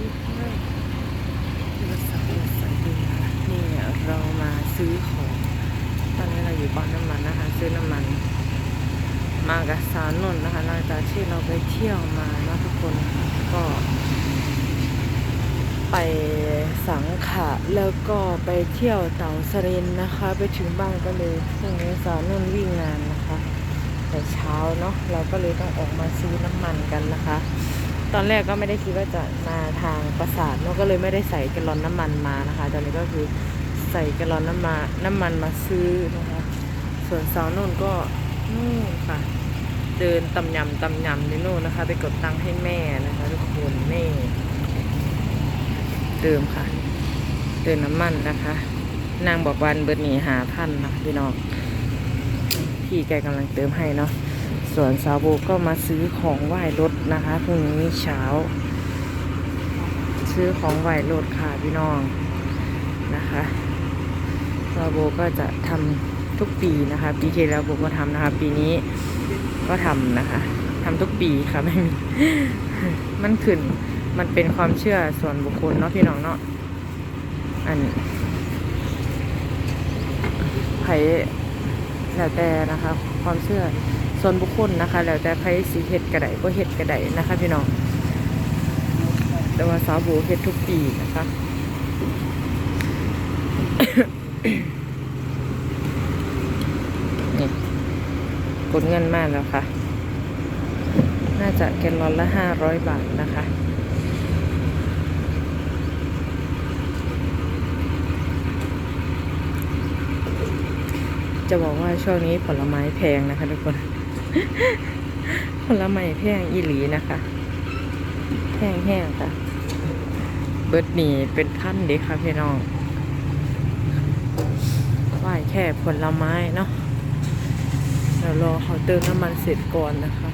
นี่เรามาซื้อของ ตอนนี้เราอยู่ปั๊มน้ำมันนะคะ ซื้อน้ำมัน มากับสาวนนนะคะหลังจากที่เราไปเที่ยวมานะทุกคนก็ ไปสังขะแล้วก็ไปเที่ยวเต่าสรินนะคะ ไปถึงบ้านก็เลยพรุ่งนี้สาวนนวิ่งงานนะคะ แต่เช้าเนาะเราก็เลยต้องออกมาซื้อน้ำมันกันนะคะ ตอนแรกก็ไม่ได้คิดว่าจะมาทางปราสาทเนาะก็เลยไม่ได้ใส่กลลอนน้ำมันมานะคะ ตอนนี้ก็คือใส่กลลอนน้ำมันน้ำมันมาซื้อนะคะ ส่วนสาวนุ่นก็นู่นค่ะ เดินตำยำตำยำในนู่นนะคะ ไปกดตังค์ให้แม่นะคะทุกคนแม่เติมค่ะ เติมน้ำมันนะคะ นางบอกวันเบิดหนีหาพันนะพี่น้องพี่แกกำลังเติมให้เนาะ ส่วนสาวโบก็มาซื้อของไหว้รถนะคะพรุ่งนี้เช้า ซื้อของไหว้รถค่ะพี่น้องนะคะสาวโบก็จะทำทุกปีนะคะ ปีที่แล้วโบก็ทำนะคะ ปีนี้ก็ทำนะคะทำทุกปีค่ะไม่มีมันขึ้นมันเป็นความเชื่อส่วนบุคคลเนาะพี่น้องเนาะอันไผ่แล้วแต่นะคะ ความเชื่อ ส่วนบุคคลนะคะ แล้วแต่ใครสีเฮ็ดกระไดก็เฮ็ดกระไดนะคะพี่น้องแต่ว่าสาวโบเฮ็ดทุกปีนะคะนี่กดเงินมากแล้วค่ะ น่าจะแกนลอนละห้าร้อยบาทนะคะจะบอกว่าช่วงนี้ผลไม้แพงนะคะทุกคน ผลไม้แพงอีหลีนะคะแพงแห้งค่ะ เบิร์ดหนีเป็นพันเด็กค่ะพี่น้องไหวแค่ผลไม้เนาะเดี๋ยวรอเขาเติมน้ำมันเสร็จก่อนนะคะ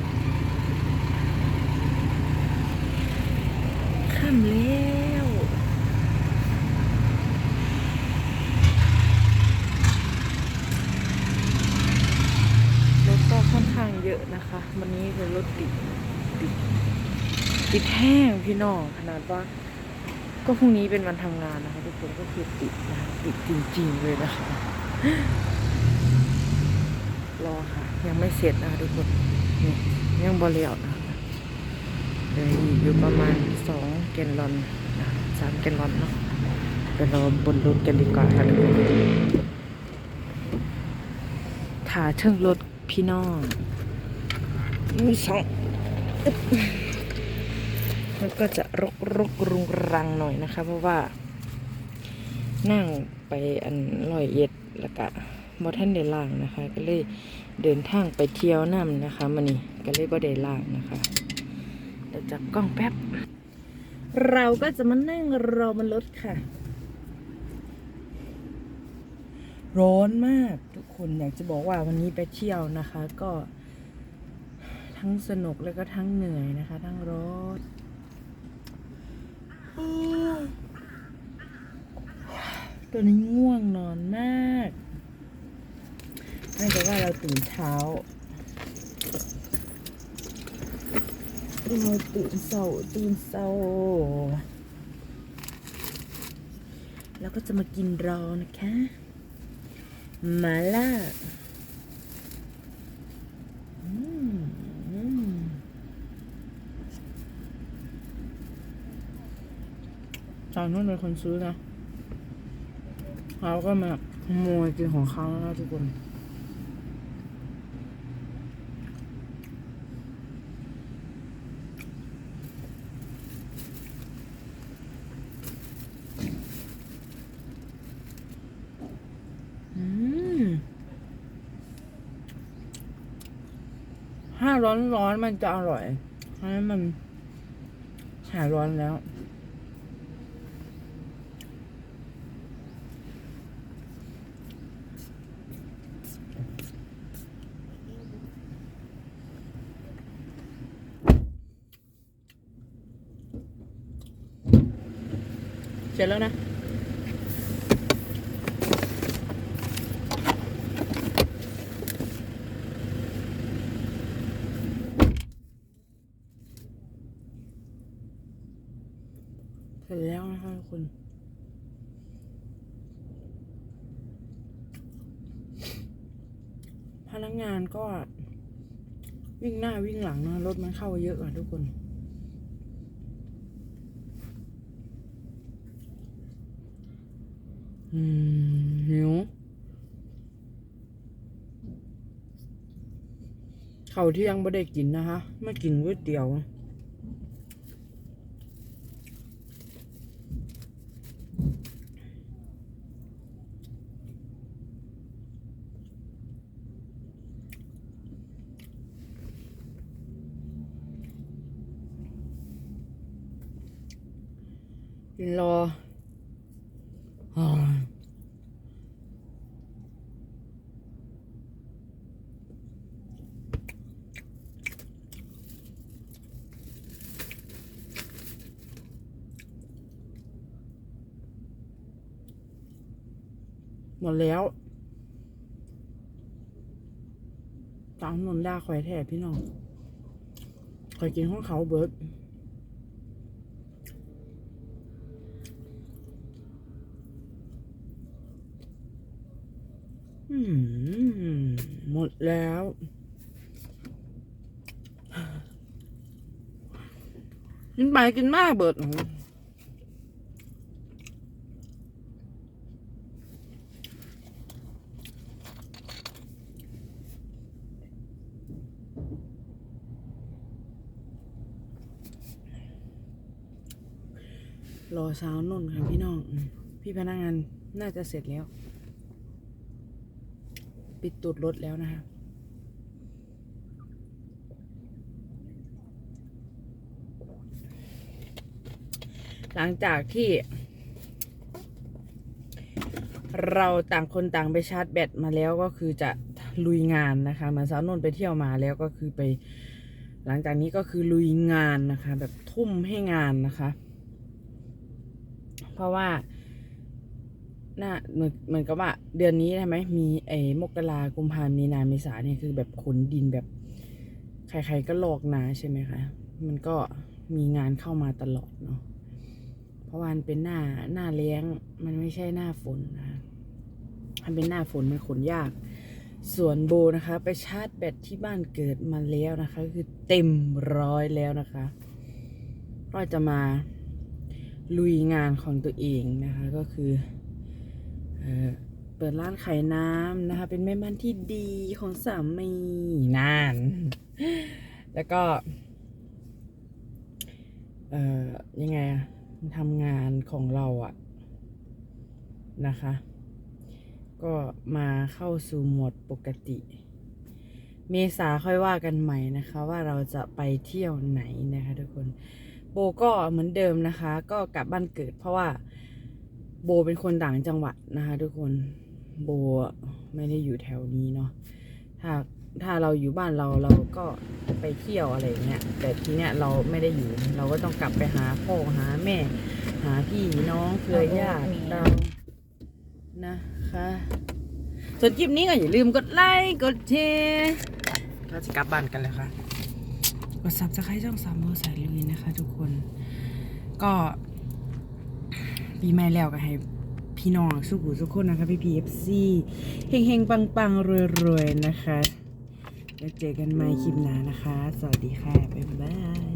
ค่ำแล้ว รถก็ค่อนข้างเยอะนะคะ วันนี้เป็นรถติดติด ติดแห้งพี่น้องขนาดว่า ก็พรุ่งนี้เป็นวันทำงานนะคะทุกคนก็คือติดนะติดจริงๆเลยนะคะรอค่ะ ยังไม่เสร็จนะคะทุกคนนี่ยังบอเลียนะคะเลยอยู่ประมาณสองแกนลอนนะสามแกนลอนเนาะไปรอบนรถกันดีกว่าค่ะทุกคนถ่าเชิงรถพี่น้องมีสอง มันก็จะรกรกรุงรังหน่อยนะคะ เพราะว่า นั่งไปอันลอยเอ็ดแล้วก็บอท่านได้ล่างนะคะ ก็เลยเดินทางไปเที่ยวน้ำนะคะมันนี่ก็เลยบ่ได้ล่างนะคะเดี๋ยวจับกล้องแป๊บ เราก็จะมานั่งรอมันรถค่ะ ร้อนมากทุกคนอยากจะบอกว่าวันนี้ไปเที่ยวนะคะ ก็ทั้งสนุกแล้วก็ทั้งเหนื่อยนะคะ ทั้งรถ ตัวนี้ง่วงนอนมากน่าจะว่าเราตื่นเช้า เราตื่นเศร้าตื่นเศร้าแล้วก็จะมากินรอนะคะ มาล่าอืมอืม จอนนุ่นเป็นคนซื้อนะเขาก็มาขโมยกินของเขาแล้วทุกคนอืมถ้าร้อนร้อนๆมันจะอร่อยเพราะฉะนั้นมันหายร้อนแล้ว เสร็จแล้วนะ เสร็จแล้วนะคะทุกคนพนักงานก็วิ่งหน้าวิ่งหลังนะรถมันเข้าเยอะอะทุกคน อืม หิวเขาวเที่ยงไม่ได้กินนะคะไม่กินก๋วยเตี๋ยวรอาห มดแล้วตามนนด่าข่อยแท้พี่น้องข่อยกินของเขาเบิร์ดหมดแล้ว กินไปกินมาเบิด รอเช้านนท์ค่ะพี่น้อง พี่พนักงานน่าจะเสร็จแล้ว ปิดตูดรถแล้วนะคะหลังจากที่ เราต่างคนต่างไปชาร์จแบตมาแล้วก็คือจะลุยงานนะคะเหมือนสาวนนไปเที่ยวมาแล้วก็คือไป หลังจากนี้ก็คือลุยงานนะคะ แบบทุ่มให้งานนะคะ เพราะว่าน่าเหมือนเหมือนกับว่า เดือนนี้ใช่ไหมมีไอ้มกรากุมภามีนาเมษาเนี่ยคือแบบขนดินแบบ ใครๆก็ลอกนาใช่ไหมคะมันก็มีงานเข้ามาตลอดเนาะเพราะว่ามันเป็นหน้าหน้าเลี้ยงมันไม่ใช่หน้าฝนนะมันเป็นหน้าฝนมันขนยาก ส่วนโบนะคะ ไปชาร์จแบตที่บ้านเกิดมาแล้วนะคะ คือเต็มร้อยแล้วนะคะ ก็จะมา ลุยงานของตัวเองนะคะก็คือเอเปิดร้านขายน้ำนะคะ เป็นแม่บ้านที่ดีของสามีนาน แล้วก็เอ่อยังไงอะทำงานของเราอะนะคะ ก็มาเข้าสู่หมดปกติ เมษาค่อยว่ากันใหม่นะคะ ว่าเราจะไปเที่ยวไหนนะคะทุกคน โบก็เหมือนเดิมนะคะ ก็กลับบ้านเกิด เพราะว่าโบเป็นคนต่างจังหวัดนะคะ ทุกคนโบไม่ได้อยู่แถวนี้เนาะถ้าถ้าเราอยู่บ้านเราเราก็ไปเที่ยวอะไรอย่างเงี้ยแต่ทีเนี้ยเราไม่ได้อยู่ เราก็ต้องกลับไปหาพ่อหาแม่ หาพี่น้องเครือญาติเรานะคะส่วนคลิปนี้ก็อย่าลืมกดไลค์กดแชร์เราจะกลับบ้านกันแล้วค่ะ กดซับสไครต์ช่องสามโมสายลุยนะคะทุกคน ก็ปีใหม่แล้วก็ให้พี่น้องสุขุสุขคนนะคะพี่พีเอฟซีเฮงเฮงปังปังรวยรวยๆนะคะ แล้วเจอกันใหม่คลิปหน้านะคะ สวัสดีค่ะ บ๊ายบาย